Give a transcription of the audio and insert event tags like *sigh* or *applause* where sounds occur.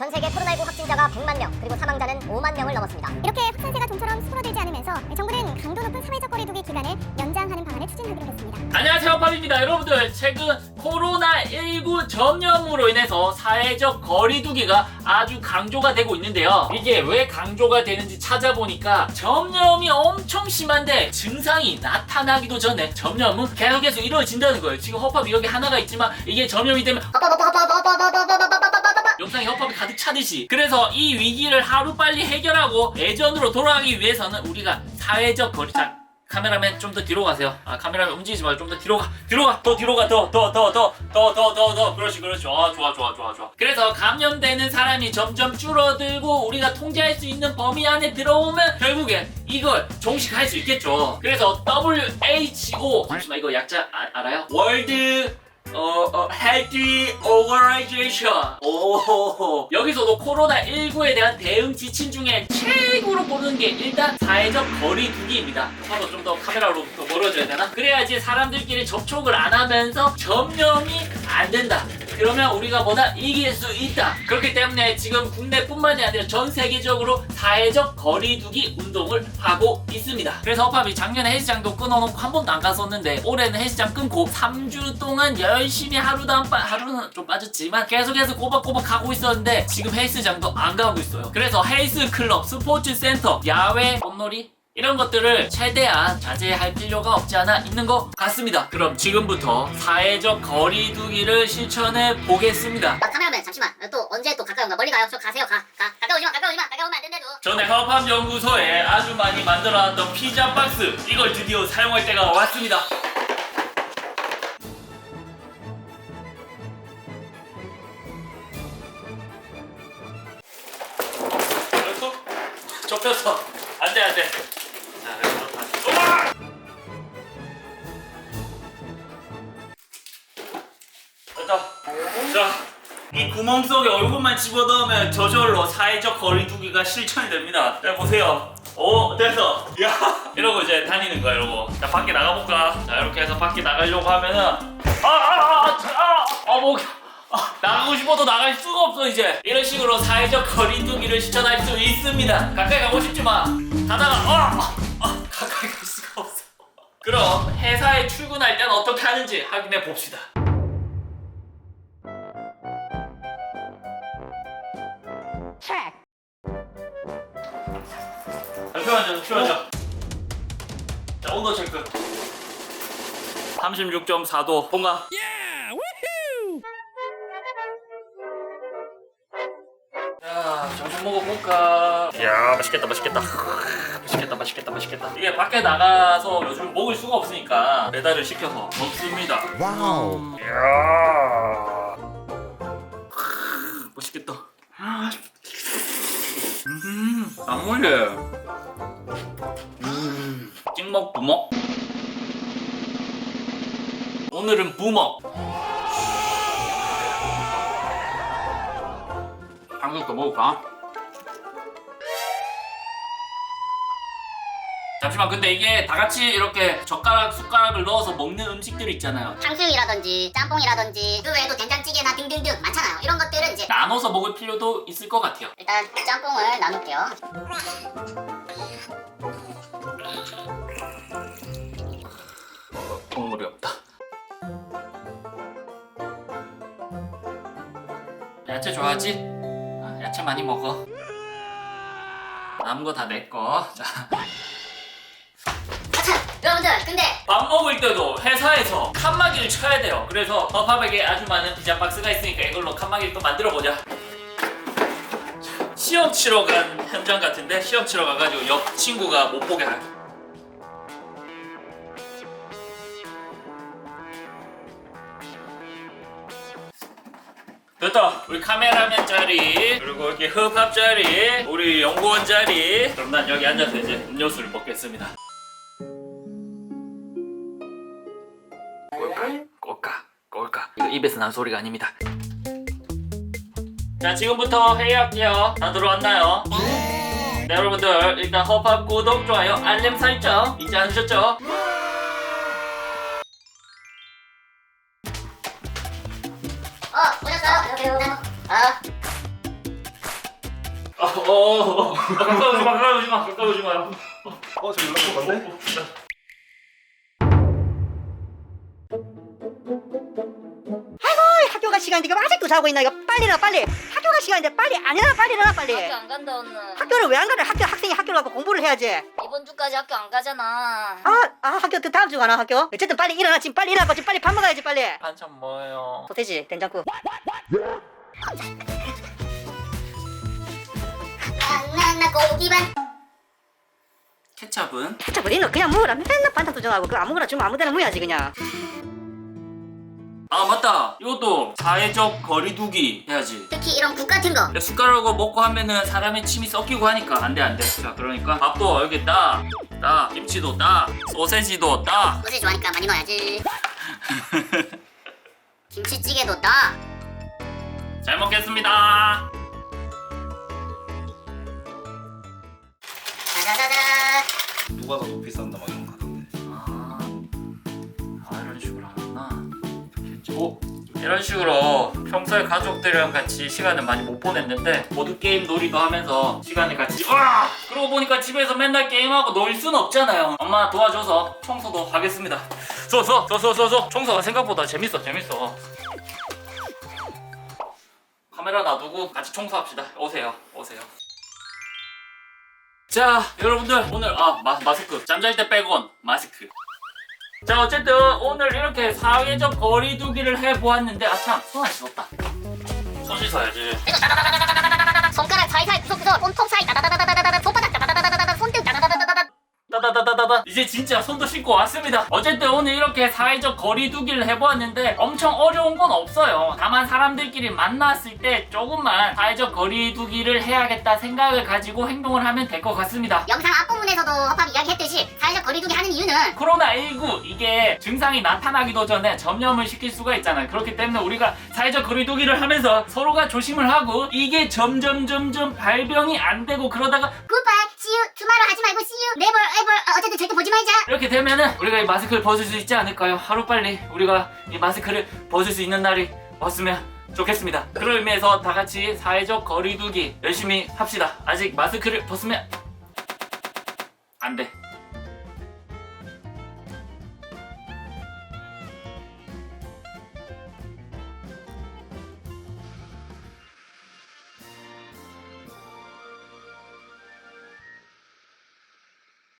전 세계 코로나19 확진자가 100만 명, 그리고 사망자는 5만 명을 넘었습니다. 이렇게 확산세가 좀처럼 수그러들지 않으면서 정부는 강도 높은 사회적 거리두기 기간을 연장하는 방안을 추진하기로 했습니다. 안녕하세요 팝입니다 여러분들 최근 코로나19 전염으로 인해서 사회적 거리두기가 아주 강조가 되고 있는데요 이게 왜 강조가 되는지 찾아보니까 전염이 엄청 심한데 증상이 나타나기도 전에 전염은 계속해서 이루어진다는 거예요 지금 허팝이 여기 하나가 있지만 이게 전염이 되면 영상에 협업이 가득 차듯이. 그래서 이 위기를 하루빨리 해결하고 예전으로 돌아가기 위해서는 우리가 사회적 거리. 자 카메라맨 좀 더 뒤로 가세요. 아 카메라맨 움직이지 말고 좀 더 뒤로 가. 뒤로 가 더 뒤로 가 더 더 더 더 더 더 더 더. 그렇지 그렇지. 아 좋아 좋아 좋아 좋아. 그래서 감염되는 사람이 점점 줄어들고 우리가 통제할 수 있는 범위 안에 들어오면 결국에 이걸 종식할 수 있겠죠. 그래서 WHO 잠시만 이거 약자 아, 알아요? 월드 어, 어, 헬디 오거라이제이션. 오, 여기서도 코로나19에 대한 대응 지침 중에 최고로 보는 게 일단 사회적 거리두기입니다. 서로 좀 더 카메라로 더 멀어져야 되나? 그래야지 사람들끼리 접촉을 안 하면서 전염이 안 된다. 그러면 우리가 뭐다 이길 수 있다. 그렇기 때문에 지금 국내뿐만이 아니라 전 세계적으로 사회적 거리두기 운동을 하고 있습니다. 그래서 허팝이 작년에 헬스장도 끊어놓고 한 번도 안 갔었는데 올해는 헬스장 끊고 3주 동안 열심히 하루도 안 빠, 하루는 좀 빠졌지만 계속해서 꼬박꼬박 가고 있었는데 지금 헬스장도 안 가고 있어요. 그래서 헬스 클럽, 스포츠 센터, 야외 꽃놀이 이런 것들을 최대한 자제할 필요가 없지 않아 있는 것 같습니다. 그럼 지금부터 사회적 거리두기를 실천해 보겠습니다. 아, 카메라맨 잠시만. 또 언제 또 가까이 온가? 멀리 가요. 저 가세요. 가. 가. 가까이 오지 마. 가까이 오지 마. 가까이 오면 안 된대도. 전에 허팝 연구소에 아주 많이 만들어놨던 피자 박스 이걸 드디어 사용할 때가 왔습니다. 좁혔어. 안돼 안돼. 됐다. 자. 이 구멍 속에 얼굴만 집어넣으면 저절로 사회적 거리두기가 실천이 됩니다. 자 보세요. 오 됐어. 야 이러고 이제 다니는 거야 이러고. 자 밖에 나가볼까? 자 이렇게 해서 밖에 나가려고 하면은 아 아 아 아 아목 아, 나가고 싶어도 나갈 수가 없어 이제 이런 식으로 사회적 거리두기를 실천할 수 있습니다. 가까이 가고 싶지만 가다가 아, 아 가까이 갈 수가 없어. 그럼 회사에 출근할 땐 어떻게 하는지 확인해 봅시다. 잠시만요, 잠시만요. 자, 온도 체크. 36.4도 통과. 야, 점심 먹어볼까? 이야, 맛있겠다, 맛있겠다. 맛있겠다, 맛있겠다, 맛있겠다. 이게 밖에 나가서 요즘 먹을 수가 없으니까 배달을 시켜서 먹습니다. 와우. 이야. 안. 음, 찍먹 부먹. 오늘은 부먹. 한국도 먹을까? 잠시만 근데 이게 다 같이 이렇게 젓가락 숟가락을 넣어서 먹는 음식들 있잖아요 탕수육이라든지 짬뽕이라든지 그 외에도 된장찌개나 등등등 많잖아요. 이런 것들은 이제 나눠서 먹을 필요도 있을 것 같아요 일단 짬뽕을 나눌게요. 국물이 없다. 야채 좋아하지? 아, 야채 많이 먹어. 남은 거 다 내 거. 자, 근데 밥 먹을 때도 회사에서 칸막이를 쳐야 돼요. 그래서 허팝에게 아주 많은 피자 박스가 있으니까 이걸로 칸막이를 또 만들어 보자. 시험 치러 간 현장 같은데 시험 치러 가가지고 옆 친구가 못 보게 할. 됐다. 우리 카메라맨 자리 그리고 여기 흡합 자리 우리 연구원 자리 그럼 난 여기 앉아서 이제 음료수를 먹겠습니다. 입에서 난 소리가 아닙니다. 자 지금부터 회의할게요. 다 들어왔나요? 네 여러분들 일단 허팝 구독 좋아요 알림 설정 잊지 않으셨죠? 어 오셨어요? 어. 어, 어, 어. *laughs* 가까이 오지 마, 가까이 오지 마, 가까이 오지 마요. 어, 저 연락 못 받네? 시간인데 이거 아직도 자고 있나? 이거 빨리 일어나 빨리. 학교가 시간인데 빨리 안 일어나 빨리 일어나 빨리. 학교 안 간다 오늘. 학교를 왜 안 가래? 학교 학생이 학교를 가고 공부를 해야지. 이번 주까지 학교 안 가잖아. 아, 아 학교 그 다음 주 가나 학교? 어쨌든 빨리 일어나 지금 빨리 일어나고 지금 빨리 밥 먹어야지 빨리. 반찬 뭐예요? 소세지 된장국. 나나 고기반 케찹은? 살짝 어디 있노 그냥 먹으라 맨날 반찬 도정하고 그 아무거나 주면 아무데나 먹어야지 그냥 아 맞다. 이것도 사회적 거리두기 해야지. 특히 이런 국 같은 거 숟가락으로 먹고 하면은 사람의 침이 섞이고 하니까 안돼 안돼. 자 그러니까 밥도 여기 따, 따 김치도 따, 소세지도 따. 소세 좋아하니까 많이 넣어야지 *laughs* 김치찌개도 따 잘 먹겠습니다. 자자자자 누가 더 높이 싼다 막 이런 오 이런 식으로 평소에 가족들이랑 같이 시간을 많이 못 보냈는데 보드 게임 놀이도 하면서 시간을 같이 와 그러고 보니까 집에서 맨날 게임하고 놀 수는 없잖아요. 엄마 도와줘서 청소도 하겠습니다. 쏘쏘쏘쏘쏘 청소가 생각보다 재밌어 재밌어. 카메라 놔두고 같이 청소합시다. 오세요 오세요. 자 여러분들 오늘 아 마, 마스크 잠잘 때 빼곤 마스크 자 어쨌든 오늘 이렇게 사회적 거리두기를 해보았는데 아참 손안 씻었다. 손 씻어야지. 손가락 사이사이 구석구석 손톱 사이 따다다다다다다 손바닥 따다다다다다 손등 따다다다다다 따다다다다다 이제 진짜 손도 씻고 왔습니다. 어쨌든 오늘 이렇게 사회적 거리두기를 해보았는데 엄청 어려운 건 없어요. 다만 사람들끼리 만났을 때 조금만 사회적 거리두기를 해야겠다 생각을 가지고 행동을 하면 될 것 같습니다. 영상 앞부분에서도 허팝 이야기했듯이 사회적 거리두기 하는 이유는? 코로나19 이게 증상이 나타나기도 전에 전염을 시킬 수가 있잖아요. 그렇기 때문에 우리가 사회적 거리두기를 하면서 서로가 조심을 하고 이게 점점 점점 발병이 안 되고 그러다가 굿바이 you 투마로 하지 말고 never ever 어, 어쨌든 절대 보지 말자 이렇게 되면은 우리가 이 마스크를 벗을 수 있지 않을까요? 하루 빨리 우리가 이 마스크를 벗을 수 있는 날이 왔으면 좋겠습니다. 그런 의미에서 다 같이 사회적 거리두기 열심히 합시다. 아직 마스크를 벗으면 안 돼.